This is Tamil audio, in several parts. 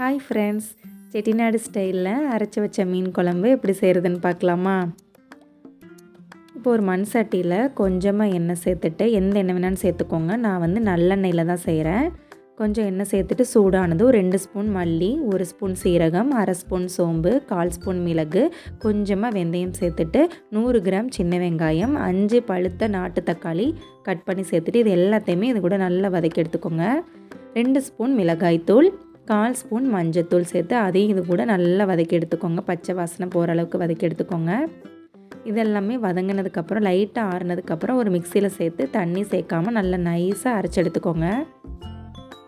ஹாய் ஃப்ரெண்ட்ஸ் செட்டிநாடு ஸ்டைலில் அரைச்சி வச்ச மீன் குழம்பு எப்படி செய்கிறதுன்னு பார்க்கலாமா? இப்போ ஒரு மண் சட்டியில் கொஞ்சமாக எண்ணெய் சேர்த்துட்டு எந்த எண்ணெய் வேணாலும் சேர்த்துக்கோங்க. நான் வந்து நல்லெண்ணெயில் தான் செய்கிறேன் கொஞ்சம் எண்ணெய் சேர்த்துட்டு சூடானது ஒரு ரெண்டு ஸ்பூன் மல்லி ஒரு ஸ்பூன் சீரகம் அரை ஸ்பூன் சோம்பு கால் ஸ்பூன் மிளகு கொஞ்சமாக வெந்தயம் சேர்த்துட்டு நூறு கிராம் சின்ன வெங்காயம் அஞ்சு பழுத்த நாட்டு தக்காளி கட் பண்ணி சேர்த்துட்டு இது எல்லாத்தையுமே இது கூட நல்லா வதக்கி எடுத்துக்கோங்க. ரெண்டு ஸ்பூன் மிளகாய்த்தூள் கால் ஸ்பூன் மஞ்சத்தூள் சேர்த்து அதையும் இது கூட நல்லா வதக்கி எடுத்துக்கோங்க. பச்சை வாசனை போகிற அளவுக்கு வதக்கி எடுத்துக்கோங்க. இதெல்லாமே வதங்கினதுக்கப்புறம் லைட்டாக ஆறுனதுக்கப்புறம் ஒரு மிக்சியில் சேர்த்து தண்ணி சேர்க்காமல் நல்லா நைஸாக அரைச்சி எடுத்துக்கோங்க.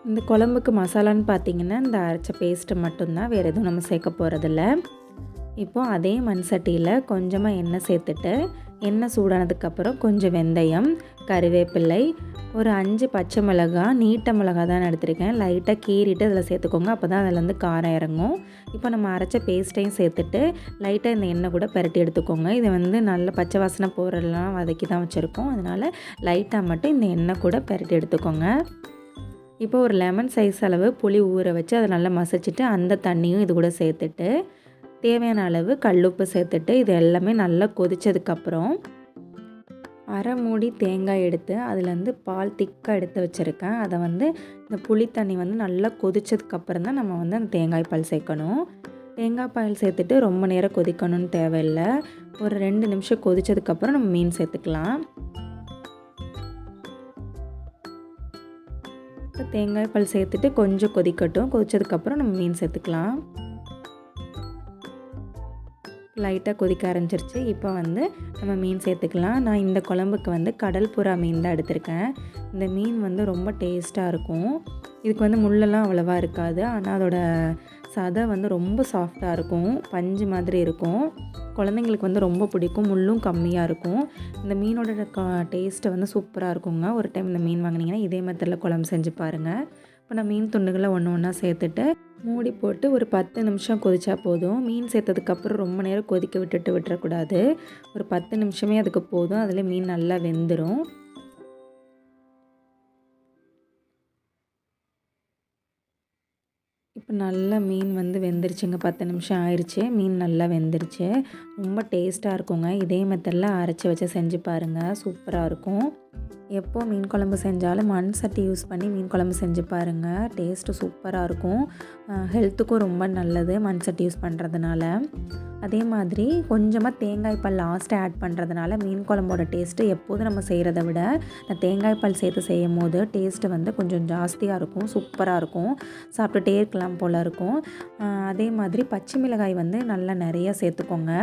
இந்த குழம்புக்கு மசாலான்னு பார்த்தீங்கன்னா இந்த அரைச்ச பேஸ்ட்டு மட்டும்தான் வேறு எதுவும் நம்ம சேர்க்க போகிறதில்ல இப்போது அதே மண் சட்டியில் கொஞ்சமாக எண்ணெய் சேர்த்துட்டு எண்ணெய் சூடானதுக்கப்புறம் கொஞ்சம் வெந்தயம் கருவேப்பிள்ளை ஒரு அஞ்சு பச்சை மிளகா நீட்ட மிளகா தான் எடுத்திருக்கேன். லைட்டாக கீறிட்டு அதில் சேர்த்துக்கோங்க. அப்போ தான் அதில் வந்து காரம் இறங்கும். இப்போ நம்ம அரைச்ச பேஸ்ட்டையும் சேர்த்துட்டு லைட்டாக இந்த எண்ணெய் கூட பரட்டி எடுத்துக்கோங்க. இது வந்து நல்ல பச்சை வாசனை போகிறதெல்லாம் வதக்கி தான் வச்சுருக்கோம். அதனால் லைட்டாக மட்டும் இந்த எண்ணெய் கூட பரட்டி எடுத்துக்கோங்க. இப்போ ஒரு லெமன் சைஸ் அளவு புளி ஊற வச்சு அதை நல்லா மசிச்சுட்டு அந்த தண்ணியும் இது கூட சேர்த்துட்டு தேவையான அளவு கல்லுப்பு சேர்த்துட்டு இது எல்லாமே நல்லா கொதித்ததுக்கப்புறம் அரை மூடி தேங்காய் எடுத்து அதுலேருந்து பால் திக்காக எடுத்து வச்சுருக்கேன். அதை வந்து இந்த புளி தண்ணி வந்து நல்லா கொதித்ததுக்கப்புறம் தான் நம்ம வந்து அந்த தேங்காய் பால் சேர்க்கணும். தேங்காய் பால் சேர்த்துட்டு ரொம்ப நேரம் கொதிக்கணும்னு தேவையில்லை. ஒரு ரெண்டு நிமிஷம் கொதித்ததுக்கப்புறம் நம்ம மீன் சேர்த்துக்கலாம். இப்போ தேங்காய் பால் சேர்த்துட்டு கொஞ்சம் கொதிக்கட்டும். கொதித்ததுக்கப்புறம் நம்ம மீன் சேர்த்துக்கலாம். லைட்டாக கொதிக்க ஆரம்பிச்சிருச்சு. இப்போ வந்து நம்ம மீன் சேர்த்துக்கலாம். நான் இந்த குழம்புக்கு வந்து கடல் புறா மீன் தான் எடுத்திருக்கேன். இந்த மீன் வந்து ரொம்ப டேஸ்ட்டாக இருக்கும். இதுக்கு வந்து முள்ளெல்லாம் அவ்வளோவா இருக்காது. ஆனால் அதோட சதை வந்து ரொம்ப சாஃப்டாக இருக்கும். பஞ்சு மாதிரி இருக்கும். குழந்தைங்களுக்கு வந்து ரொம்ப பிடிக்கும். முள்ளும் கம்மியாக இருக்கும். இந்த மீனோட டேஸ்ட்டை வந்து சூப்பராக இருக்குங்க. ஒரு டைம் இந்த மீன் வாங்கினீங்கன்னா இதே மெத்தடில் குழம்பு செஞ்சு பாருங்கள் இப்போ நான் மீன் துண்டுகளை ஒன்று ஒன்றா சேர்த்துட்டு மூடி போட்டு ஒரு பத்து நிமிஷம் கொதிச்சா போதும். மீன் சேர்த்ததுக்கப்புறம் ரொம்ப நேரம் கொதிக்க விட்டுட்டு விட்டுறக்கூடாது. ஒரு பத்து நிமிஷமே அதுக்கு போதும். அதில் மீன் நல்லா வெந்துடும் இப்போ நல்லா மீன் வந்து வெந்துருச்சுங்க. பத்து நிமிஷம் ஆயிடுச்சு மீன் நல்லா வெந்துருச்சு. ரொம்ப டேஸ்ட்டாக இருக்குங்க. இதே மெத்தடில் அரைச்சி வச்சு செஞ்சு பாருங்கள் சூப்பராக இருக்கும். எப்போ மீன் குழம்பு செஞ்சாலும் மண் சட்டி யூஸ் பண்ணி மீன் குழம்பு செஞ்சு பாருங்கள் டேஸ்ட்டு சூப்பராக இருக்கும். ஹெல்த்துக்கும் ரொம்ப நல்லது மண் சட்டி யூஸ் பண்ணுறதுனால அதே மாதிரி கொஞ்சமாக தேங்காய் பால் லாஸ்ட்டு ஆட் பண்ணுறதுனால மீன் குழம்போட டேஸ்ட்டு எப்போதும் நம்ம செய்கிறத விட நான் தேங்காய் பால் சேர்த்து செய்யும் போது டேஸ்ட்டு வந்து கொஞ்சம் ஜாஸ்தியாக இருக்கும் சூப்பராக இருக்கும். சாப்பிட்டுட்டே இருக்கலாம் போல் இருக்கும். அதே மாதிரி பச்சை மிளகாய் வந்து நல்லா நிறையா சேர்த்துக்கோங்க.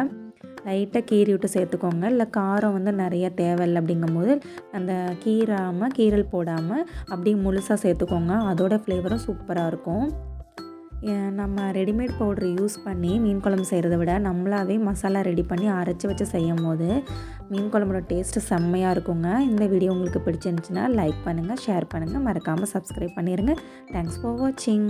லைட்டாக கீறி விட்டு சேர்த்துக்கோங்க. இல்லை காரம் வந்து நிறைய தேவையில்லை அப்படிங்கும்போது அந்த கீராமல் கீரல் போடாமல் அப்படியே முழுசாக சேர்த்துக்கோங்க. அதோட ஃப்ளேவரும் சூப்பராக இருக்கும். நம்ம ரெடிமேட் பவுட்ரு யூஸ் பண்ணி மீன் குழம்பு செய்கிறத விட நம்மளாவே மசாலா ரெடி பண்ணி அரைச்சி வச்சு செய்யும் போது மீன் குழம்போட டேஸ்ட்டு செம்மையாக இருக்குங்க. இந்த வீடியோ உங்களுக்கு பிடிச்சிருந்துச்சுன்னா லைக் பண்ணுங்கள் ஷேர் பண்ணுங்கள் மறக்காமல் சப்ஸ்கிரைப் பண்ணிடுங்க தேங்க்ஸ் ஃபார் வாட்சிங்